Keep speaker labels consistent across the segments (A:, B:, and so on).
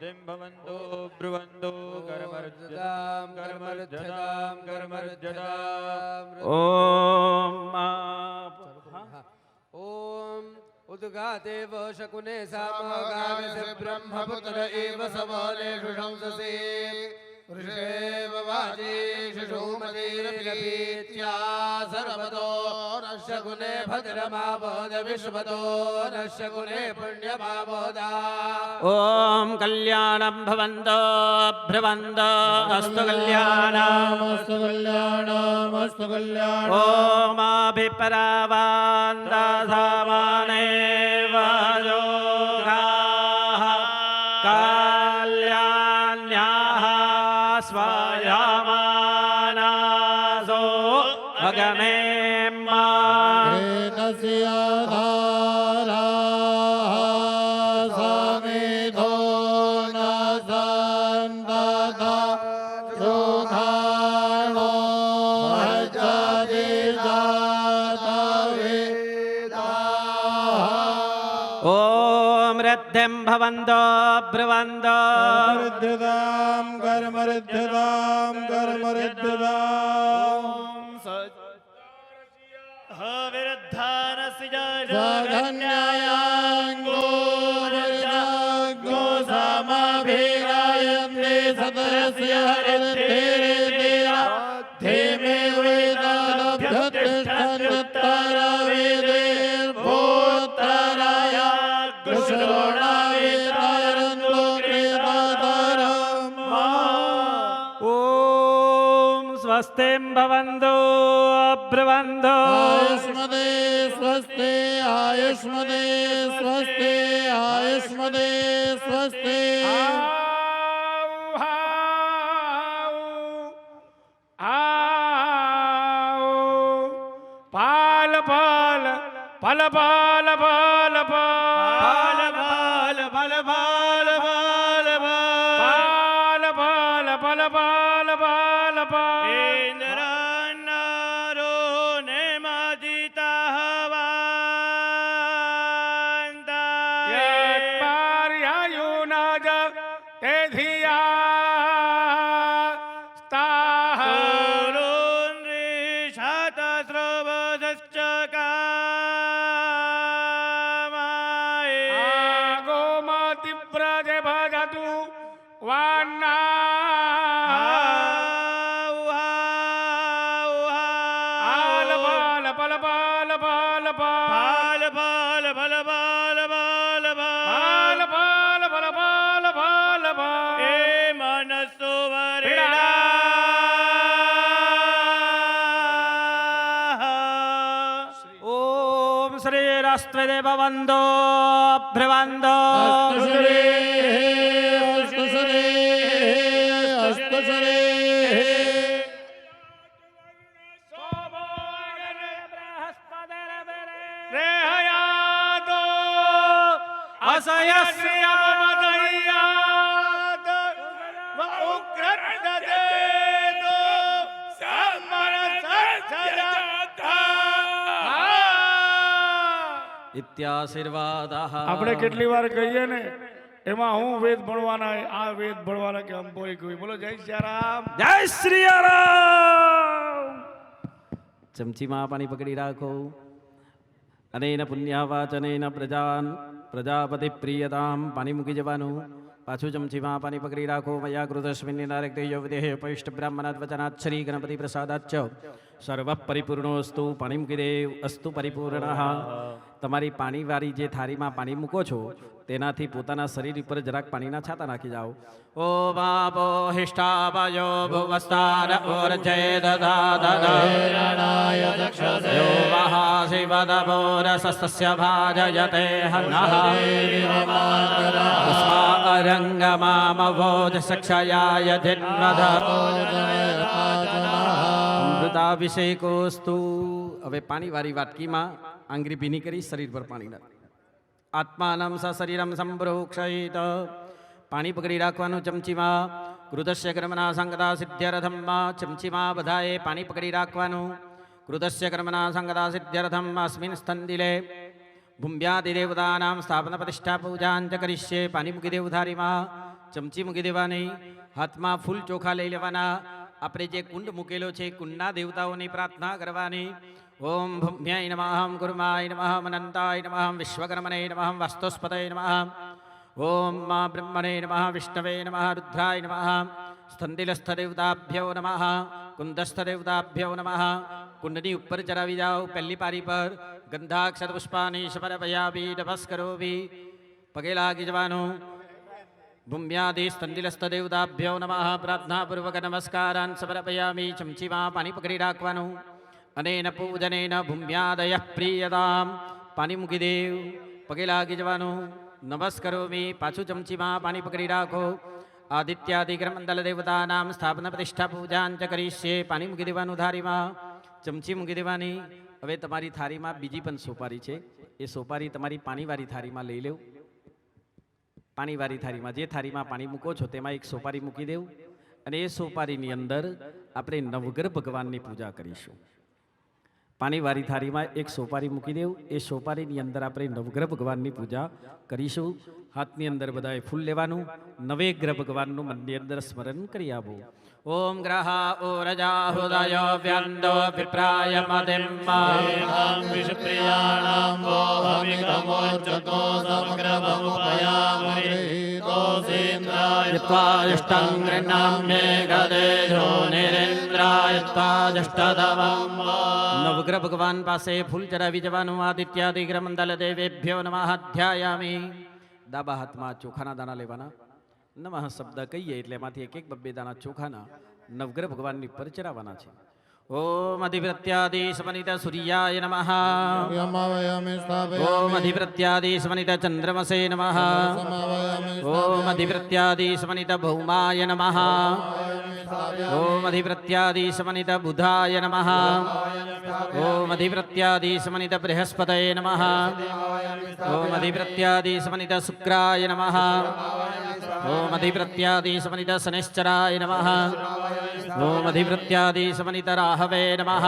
A: સિદ્ધિમ ભવંતો બ્રુવંતો કર્મર્જદામ કર્મર્જદામ કર્મર્જદામ
B: ઓમ
C: ઓમ ઉદગાદેવ શકુને સામગાવે બ્રહ્મપુત્ર એવ સવલેષુ શંસસે વૃષેવ વાજે શશોમતીરપિલપીત્યા સર્વતો शगुने भद्रमाबोध विश्वतो न शगुने पुण्यमाबोधा
D: ॐ कल्याणं भवन्तो भ्रुवन्तो अस्तु कल्याणमस्तु कल्याणमस्तु कल्याण ॐ माभिपरावान्दाधामाने chúng hai lo hãy cha đi ra ta vi ta
B: ॐ रद्धं भवन्तो ब्रुवन्तो मृद्युतां
E: कर्मरुद्युतां कर्मरुद्युताम् பால பல பால பால
D: பால பால
B: பால
D: பால भवन्दो भ्रवन्दो
B: ઇત્યાશીર્વાદ
D: આપણે કેટલી વાર કહીએ ને એમાં હું વેદ ભણવાના આ વેદ ભણવાના કે અંબોય કહ્યું બોલો જય શ્યારામ
B: જય શ્રી રામ ચમચીમાં પાણી પકડી રાખો. અને એના પુણ્યાવાચન એના પ્રજાન પ્રજાપતિ પ્રિયતામ પાણી મૂકી જવાનું. પાછું ચમચીમાં પાણી પકડી રાખો મયા કૃતસ્મિન નારક્તયો વિદેહ પૈષ્ટ બ્રાહ્મણાત વચનાત શ્રી ગણપતિ પ્રસાદાચ સર્વ પરિપૂર્ણોસ્તુ પાણી મૂકી દેવ અસ્તુ પરિપૂર્ણ તમારી પાણીવાળી જે થાળીમાં પાણી મૂકો છો, તેનાથી પોતાના શરીર ઉપર જરાક પાણીના છાતા નાખી જાઓ. ઓ બાપો, હિષ્ઠાપયો ભુવસ્તાર ઓર્જય દદાદન યો વહાશિવદભોરસસ્ય ભાજયતે હનઃ તસ્મારંગમામવોજ સક્ષયાય જન્મધ અમૃતાભિષેકોસ્તુ હવે પાણીવાળી વાટકીમાં આંગળી ભીની કરી શરીર પર પાણી નાખ આત્માનમ સ શરીરમ સંપ્રોક્ષયિત પાણી પકડી રાખવાનું ચમચીમાં કૃતસ્ય કર્મના સંગતા સિદ્ધ્યરથમમાં ચમચીમાં બધાએ પાણી પકડી રાખવાનું કૃતસ્ય કર્મના સંગતા સિદ્ધ્યરથમ અસ્મિન સ્તંદિલે ભૂમ્યાદિદેવતાનામ સ્થાપન પ્રતિષ્ઠા પૂજાંચ કરીશ્યે પાણી મૂકી દેવ ધારીમાં ચમચી મૂકી દેવાની હાથમાં ફૂલ ચોખા લઈ લેવાના આપણે જે કુંડ મૂકેલો છે કુંડના દેવતાઓની પ્રાર્થના કરવાની ઓમ ભૂમ્યાય નમઃ ગુરુમાય નમઃ અનંતાય નમઃ વિશ્વકર્મને નમઃ વાસ્તુસ્પતય નમઃ ઓમ મા બ્રહ્મણે નમઃ વિષ્ણવે નમઃ રુદ્રાય નમઃ સ્તંદિલસ્થદેવતાભ્યો નમઃ કુંદસ્થદેવતાભ્યો નમઃ કુંડની ઉપર ચરાવી જાઓ પહેલી પારી પર ગંધાક્ષર પુષ્પાની સમર્પયામી નમસ્કરોમી પગે લાગી જવાનું ભૂમ્યાદિ સ્તંદિલસ્તદેવતાભ્યો નમઃ પ્રાર્થનાપૂર્વક નમસ્કારાન સમર્પયામિ ચમચીમાં પાણી પકડી રાખવાનું અનેન પૂજનેન ભૂમ્યાદય પ્રિયતામ પાણી મૂકી દેવ પગે લાગી જવાનું નમસ્કરોમી પાછું ચમચીમાં પાણી પકડી રાખો આદિત્યાદિગ્રમંડલ દેવતાનામ સ્થાપના પ્રતિષ્ઠા પૂજાન ચ કરીશ્યે પાણી મૂકી દેવાનું ધારીમાં ચમચી મૂકી દેવાની હવે તમારી થાળીમાં બીજી પણ સોપારી છે. એ સોપારી તમારી પાણીવાળી થાળીમાં લઈ લેવું. પાણીવાળી થાળીમાં જે થાળીમાં પાણી મૂકો છો તેમાં એક સોપારી મૂકી દેવું. અને એ સોપારીની અંદર આપણે નવગ્રહ ભગવાનની પૂજા કરીશું. પાણીવાળી થાળીમાં એક સોપારી મૂકી દેવું. એ સોપારીની અંદર આપણે નવગ્રહ ભગવાનની પૂજા કરીશું. હાથની અંદર બધાએ ફૂલ લેવાનું. નવે ગ્રહ ભગવાનનું મનની અંદર સ્મરણ કરી આવો ઓમ ગ્રહ ઓરજા હૃદય વ્યંદો વિપ્રાય મદિમ્મા
E: વિષપ્રિયાણામ વો હવિકમોચતો સમગ્રભમુપયામૃતોષેન્દ્રાય
B: यत्त्वादिष्टं गृह्णाम्ये गदेशो निरेन्द्राय त्वादिष्टतमम् નવગ્રહ ભગવાન પાસે ફૂલ ચડાવી જવાનું આદિત્યાદિ ગ્રમંડલ દેવેભ્યો નમઃ અધ્યાયામી ડાબા હાથમાં ચોખાના દાણા લેવાના નમઃ શબ્દ કહીએ એટલે એમાંથી એક એક બબ્બે દાણા ચોખાના નવગ્રહ ભગવાનની પર ચડાવવાના છે. ओमधिप्रत्यादिशमनितसूर्याय नमः ओमधिप्रत्यादिशमनितचन्द्रमसे नमः
E: ओमधिप्रत्यादिशमनितभौमाय नमः
B: ओमधिप्रत्यादिशमनितबुधाय नमः ओमधिप्रत्यादिशमनितबृहस्पतये नमः ओमधिप्रत्यादिशमनितशुक्राय
E: नमः
B: ओमधिप्रत्यादिशमनितशनिश्चराय नमः ओमधिप्रत्यादिशमनितराह हवे नमः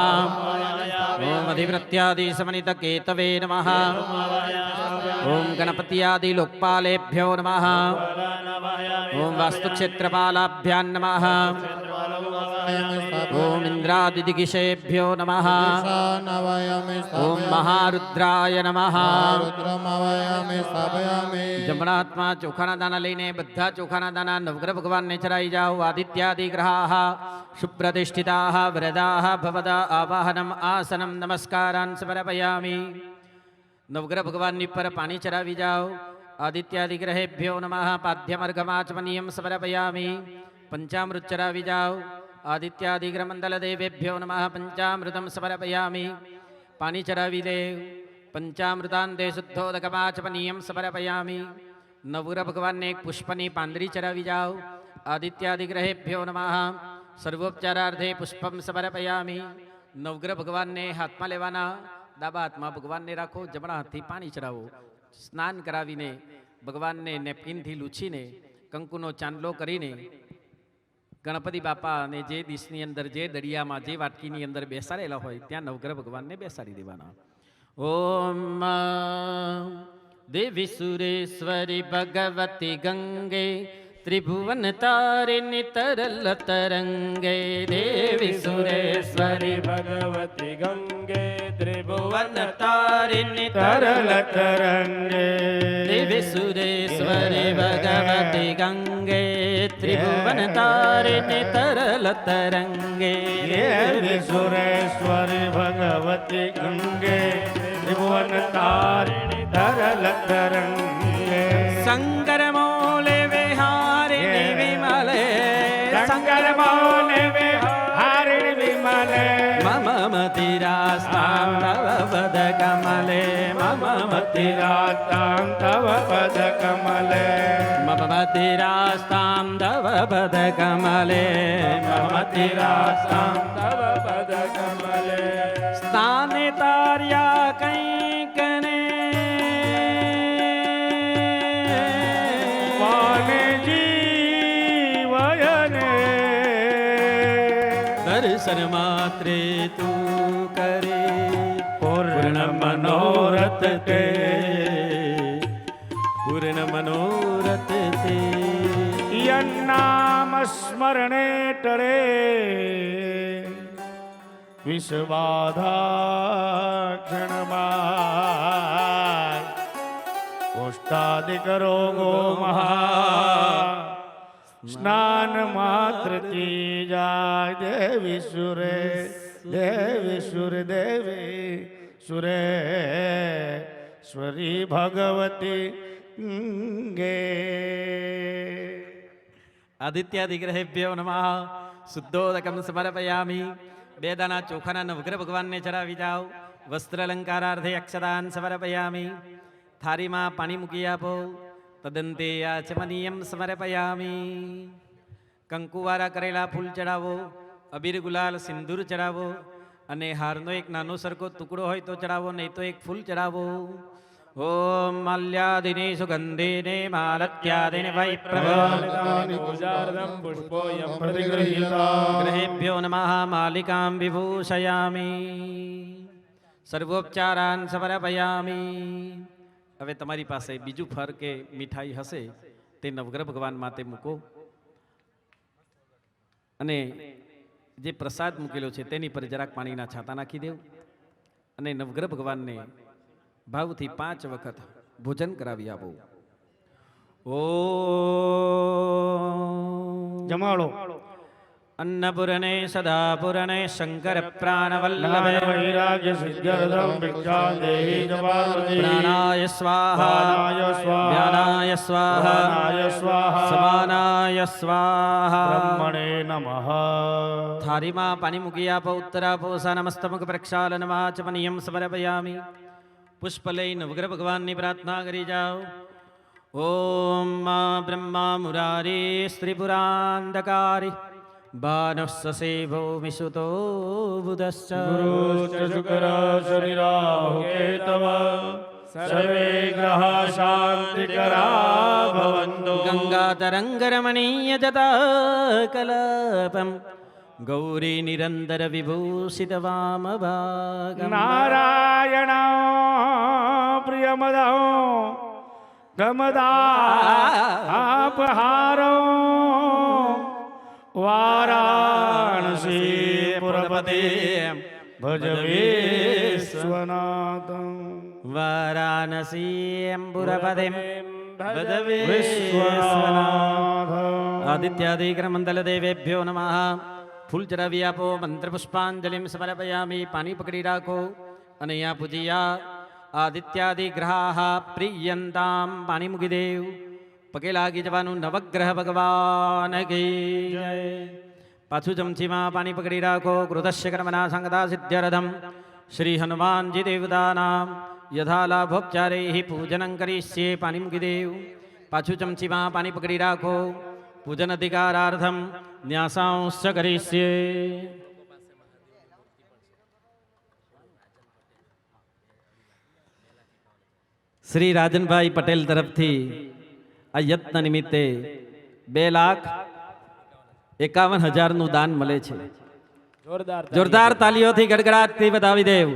B: ॐ अधिवृत्यादिसमनितकेतवे नमः ॐ गणपत्यादिलोक्पालेभ्यो नमः ॐ वास्तुक्षेत्रपालाभ्यां नमः નમઃ
E: નવયામિ
B: ઓમ મહારુદ્રાય નમઃ
E: રુદ્રમવયામિ સ્થાપયામિ
B: જમણા હાથમાં ચોખાના દાના લઈને બધા ચોખાના દાના નવગ્રહ ભગવાનને ચરાઈ જાઓ આદિત્યાદિ ગ્રહાઃ સુપ્રતિષ્ઠિતાઃ વ્રજાઃ ભવદા આવાહનમ આસનમ નમસ્કારાન સમર્પયામિ નવગ્રહ ભગવાનની પર પાણી ચરાવી જાઓ આદિત્યાદિ ગ્રહેભ્યો નમઃ પાદ્યમર્ગમાચમનીયમ સમર્પયામિ પંચામૃત ચરાવી જાઓ આદિત્યાદિગ્રમંડલ દેવેભ્યો નમઃ પંચામૃતમ સમર્પયામિ પાણી ચરાવી દે પંચામૃતાંતે શુદ્ધોદકમાચમનીયમ સમર્પયામિ નવુર ભગવાનને પુષ્પની પાંદરી ચરાવી જાઓ આદિત્યાદિગ્રહેભ્યો નમ સર્વોપચારાર્થે પુષ્પમ સમર્પયામિ નવગ્રહ ભગવાનને હાથમાં લેવાના ડાબા હાથમાં ભગવાનને રાખો જમણા હાથથી પાણી ચડાવો સ્નાન કરાવીને ભગવાનને નેપકિનથી લૂછીને કંકુનો ચાંદલો કરીને ગણપતિ બાપા અને જે દિશની અંદર, જે દરિયામાં, જે વાટકીની અંદર બેસાડેલા હોય, ત્યાં નવગ્રહ ભગવાનને બેસાડી દેવાના. ઓમ દેવી સુરેશ્વરી ભગવતી ગંગે ત્રિભુવન તારિણી તરલ તરંગે દેવી સુરેશ્વરી
A: ભગવતી ગંગે ત્રિભુવન
B: ભુવન તારિણી તરલ
A: તરંગે
B: દેવી સુરેશ્વરી ભગવતી ગંગે ત્રિભુવન તારિણી તરલ તરંગે
A: સુરેશ્વરી ભગવતી ગંગે ત્રિભુવન તારિણી તરલ તરંગે
B: શંકર शङ्कर मौन हरिण विमल
A: मम मतिरास्तां तव पद
B: कमले मम मतिरास्तां तव पद कमले
A: मम मतिरास्तां तव पद
B: कमले मम मतिरास्तां तव
A: पद कमले
B: દર્શન માત્રે તું કરે
A: પૂર્ણ મનોરથ તે
B: પૂર્ણ મનોરથ તે
D: યન્નામ સ્મરણે ટરે વિષબાધા ક્ષણમાં કોષ્ટાદિક રોગો મહા સ્નાન માત્રથી જાય દેવી સુરે, દેવી સુર દેવી સુરે. સ્વરી ભગવતી ગે.
B: આદિત્યાદિગ્રહેભ્યો નમઃ. શુદ્ધોદકમ સમર્પયામિ. બે દાણા ચોખાના નવગ્રહ ભગવાનને ચડાવી જાઓ. વસ્ત્ર અલંકારાર્થે અક્ષદાન સમર્પયામિ. થારીમાં પાણી મૂકી આપો. તદંતે આચમનીયમ સમર્પયામી કંકુવારા કરેલા ફૂલ ચડાવો અબીર ગુલાલ સિંદૂર ચડાવો અને હારનો એક નાનો સરખો ટુકડો હોય તો ચડાવો નહીં તો એક ફૂલ ચડાવો ઓમ માલ્યાદિને સુગંધિને માલત્યાદિને વૈ
A: પ્રભાની ગુજારદમ પુષ્પોયમ
E: પ્રતિગૃહીતા
B: ગ્રહેભ્યો નમઃ માલિકાં વિભૂષયામિ સર્વોપચારાન સમર્પયામિ હવે તમારી પાસે બીજું ફર કે મીઠાઈ હશે તે નવગ્રહ ભગવાન માટે મૂકો. અને જે પ્રસાદ મૂકેલો છે તેની પર જરાક પાણીના છાતા નાખી દેવ. અને નવગ્રહ ભગવાનને ભાવથી પાંચ વખત ભોજન કરાવી આપો. ઓ
D: જમાડો.
B: अन्नपूरणे सदापूरणे शङ्करप्राणवल्लभे
D: વૈરાગ્ય સિદ્ધર્થમ ભિક્ષા દેહી ચ પાર્વતી
B: प्राणाय स्वाहा
D: પ્રાણાય સ્વાહા
B: व्यानाय स्वाहा
D: પ્રાણાય સ્વાહા
B: समानाय स्वाहा
D: બ્રહ્મણે નમઃ
B: થારીમાં પાણી મૂકી આપો ઉત્તરાપો નમસ્તમુખ પ્રક્ષાલન વાચમનિયમ સમર્પયામિ પુષ્પ લઈ નવગ્રહ ભગવાનની પ્રાર્થના કરી જાઓ ઓમ મા બ્રહ્મા મુરારી સ્ત્રીપુરાંધકારી ભાનુસેભો મિશુતો બુધશ્ચ
D: ગુરુશ્ચ શુક્ર શનિરાહુ કેતવ સર્વે ગ્રહ શાંતિકરા ભવન્તુ
B: ગંગાતરંગરમણીય જતા કલપમ ગૌરી નિરંતર
D: વારાણસી પુરપતિ ભજ વિશ્વનાથમ
B: વારાણસીમ્બુરપદિમ ભજ
D: વિશ્વનાથ
B: આદિત્યાદિક્રમંડલદેવેભ્યો નમઃ ફૂલ ચડાવી આપો મંત્રપુષ્પાંજલિમ સમર્પયામી પાણી પકડી રાખો અને અહીંયા પૂજ્યા આદિત્યાદિગ્રહા પ્રિયંતામ પાણી મૂકી દેવ પગે લાગી જવાનું નવગ્રહ ભગવાન કી જય પાછું ચમચીમાં પાણી પકડી રાખો કૃતસ્ય કર્મના સંગતા સિદ્ધ્યરથમ શ્રી હનુમાનજી દેવતાનામ યથા લાભોપચારે પૂજનં કરીશ્યે પાણી મૂકી દેવ પાછું ચમચીમાં પાણી પકડી રાખો પૂજન અધિકારાર્થમ ન્યાસાંશ કરીશ્યે શ્રી રાજનભાઈ પટેલ તરફથી આ યત્ન નિમિત્તે બે લાખ એકાવન હજારનું દાન મળે છે.
A: જોરદાર
B: તાલીઓથી ગડગડાટથી બતાવી દેવ.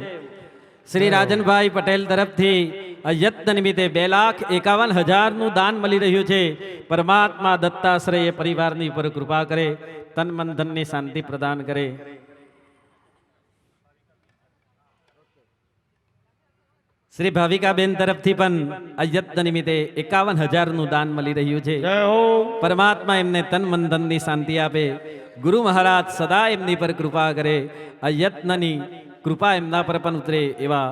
B: શ્રી રાજનભાઈ પટેલ તરફથી અયત્ન યત્ન નિમિત્તે બે લાખ એકાવન હજારનું દાન મળી રહ્યું છે. પરમાત્મા દત્તાશ્રય પરિવારની ઉપર કૃપા કરે તન મન ધનની શાંતિ પ્રદાન કરે. શ્રી ભાવિકાબેન તરફથી પણ અયત્ન નિમિત્તે એકાવન હજારનું દાન મળી રહ્યું છે. પરમાત્મા એમને તન મન ધનની શાંતિ આપે. ગુરુ મહારાજ સદા એમની પર કૃપા કરે. અયત્નની યત્નની કૃપા એમના પર પણ ઉતરે એવા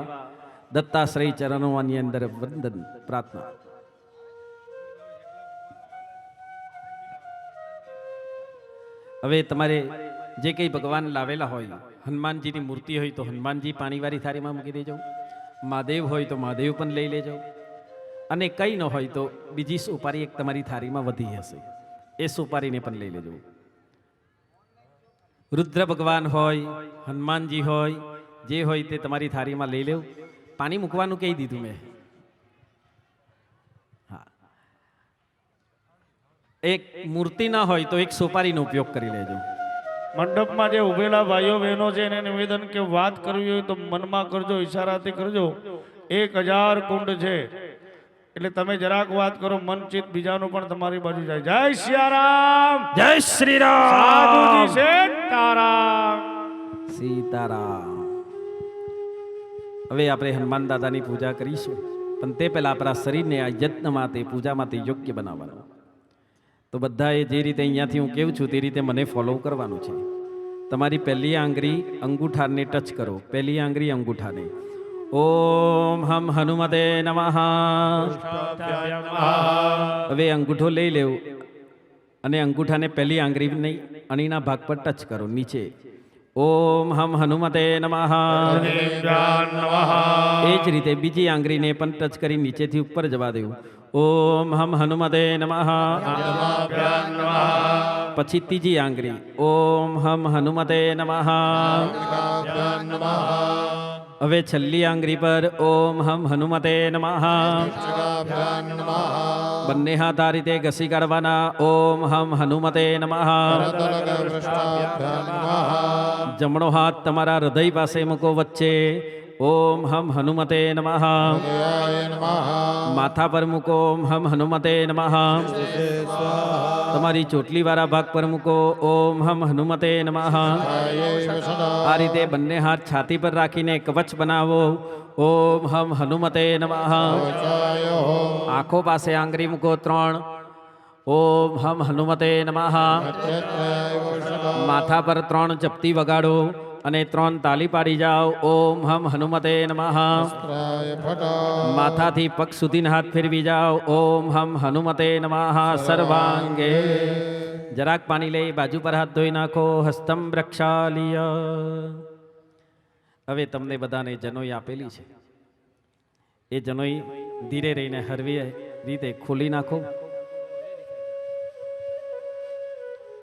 B: દત્તાશ્રય ચરણોની અંદર વંદન પ્રાર્થના. હવે તમારે જે કંઈ ભગવાન લાવેલા હોય હનુમાનજીની મૂર્તિ હોય તો હનુમાનજી પાણીવાળી થારીમાં મૂકી દેજો. મહાદેવ હોય તો મહાદેવ પણ લઈ લેજો. અને કંઈ ન હોય તો બીજી સુપારી એક તમારી થાળીમાં વધી હશે. એ સુપારીને પણ લઈ લેજો. રુદ્ર ભગવાન હોય, હનુમાનજી હોય, જે હોય તે તમારી થાળીમાં લઈ લેવું. પાણી મૂકવાનું કહી દીધું મેં. હા. એક મૂર્તિ ના હોય તો એક સોપારીનો ઉપયોગ કરી લેજો.
D: મંડપમાં જે ઉભેલા ભાઈઓ બહેનો છે એને નિવેદન કે વાત કરવી હોય તો મનમાં કરજો ઈશારાથી કરજો. એક હજાર કુંડ છે. એટલે તમે જરાક વાત કરો મન ચિત બીજાનું પણ તમારી બાજુ જાય. જય સિયારામ!
B: જય શ્રી રામ
D: છે તારામ.
B: સીતારામ. હવે આપણે હનુમાન દાદાની પૂજા કરીશું. પણ તે પહેલા આપણા શરીરને આ યજ્ઞમાં માટે પૂજા માટે યોગ્ય બનાવવાનું. તો બધાએ જે રીતે અહીંયાથી હું કેવું છું તે રીતે મને ફોલો કરવાનું છે. તમારી પહેલી આંગળી અંગૂઠાને ટચ કરો. પહેલી આંગળી અંગૂઠાને. ઓમ હમ હનુમતે નમઃ. હવે અંગૂઠો લઈ લેવું અને અંગૂઠાને પહેલી આંગળી નહીં અણીના ભાગ પર ટચ કરો નીચે. ઓમ હમ હનુમતે નમઃ. એ જ રીતે બીજી આંગળીને પણ ટચ કરી નીચેથી ઉપર જવા દેવું. ઓમ હમ હનુમતે નમઃ પછી ત્રીજી આંગળી ઓમ હમ હનુમતે નમઃ હવે છેલ્લી આંગળી પર ઓમ હમ હનુમતે નમઃ બંને હાથ આ રીતે ઘસી કાઢવાના ઓમ હમ હનુમતે નમઃ જમણો હાથ તમારા હૃદય પાસે મૂકો વચ્ચે ઓમ હમ હનુમતે નમઃ. માથા પર મૂકો ઓમ હમ હનુમતે નમઃ. તમારી ચોટલી વાળા ભાગ પર મૂકો ઓમ હમ હનુમતે નમઃ. આ રીતે બંને હાથ છાતી પર રાખીને કવચ બનાવો. ઓમ હમ હનુમતે નમઃ. આંખો પાસે આંગળી મૂકો ત્રણ. ઓમ હમ હનુમતે નમઃ. માથા પર ત્રણ ચપટી વગાડો. અને ત્રણ તાલી પાડી જાઓ. ઓમ હમ હનુમતે નમઃ. માથાથી પગ સુધીના હાથ ફેરવી જાઓ. ઓમ હમ હનુમતે નમઃ. સર્વાંગે. જરાક પાણી લઈ બાજુ પર હાથ ધોઈ નાખો. હસ્તમ રક્ષાલિય. હવે તમને બધાને જનોઈ આપેલી છે. એ જનોઈ ધીરે રહીને હરવી રીતે ખોલી નાખો.